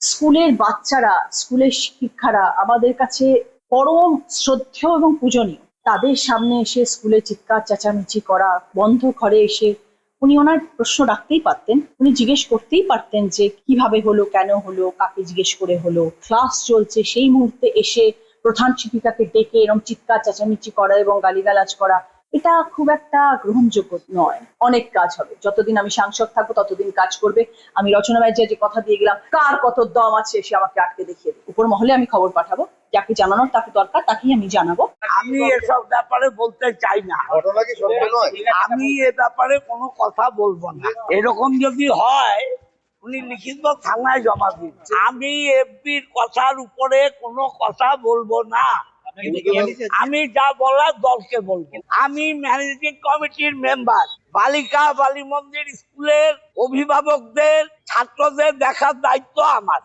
স্কুলের বাচ্চারা, স্কুলের শিক্ষারা আমাদের কাছে পরম শ্রদ্ধেয় এবং পূজনীয়। তাদের সামনে এসে স্কুলে চিৎকার, চেঁচামেচি করা, বন্ধ ঘরে এসে উনি ওনার প্রশ্ন রাখতেই পারতেন। উনি জিজ্ঞেস করতেই পারতেন যে, কীভাবে হলো? কেন হলো? কাকে জিজ্ঞেস করে হলো? ক্লাস চলছে, সেই মুহূর্তে এসে প্রধান শিক্ষিকাকে ডেকে এরকম চিৎকার, চেঁচামেচি করা এবং গালিগালাজ করা। এটা খুব একটা গ্রহণযোগ্য নয়। অনেক কাজ হবে। যতদিন আমি সাংসদ থাকব ততদিন কাজ করবে। আমি রচনা ব্যানার্জি যে কথা দিয়ে গেলাম কার কত দম আছে সে আমাকে আটকে দেখিয়ে দেবে উপর মহলে আমি খবর পাঠাবো। যাকে জানানোর তাকে দরকার তাকেই আমি জানাব। আমি এসব ব্যাপারে বলতে চাই না। ঘটনা কি সত্য নয়? আমি এ ব্যাপারে কোনো কথা বলব না। এরকম যদি হয় উনি লিখিত থানায় জমা দিন। আমি এফবির কথার উপরে কোনো কথা বলব না। আমি যা বলার দলকে বলব। আমি ম্যানেজিং কমিটির মেম্বার বালিকা বালি মন্দির স্কুলের অভিভাবকদের ছাত্রদের দেখার দায়িত্ব আমার।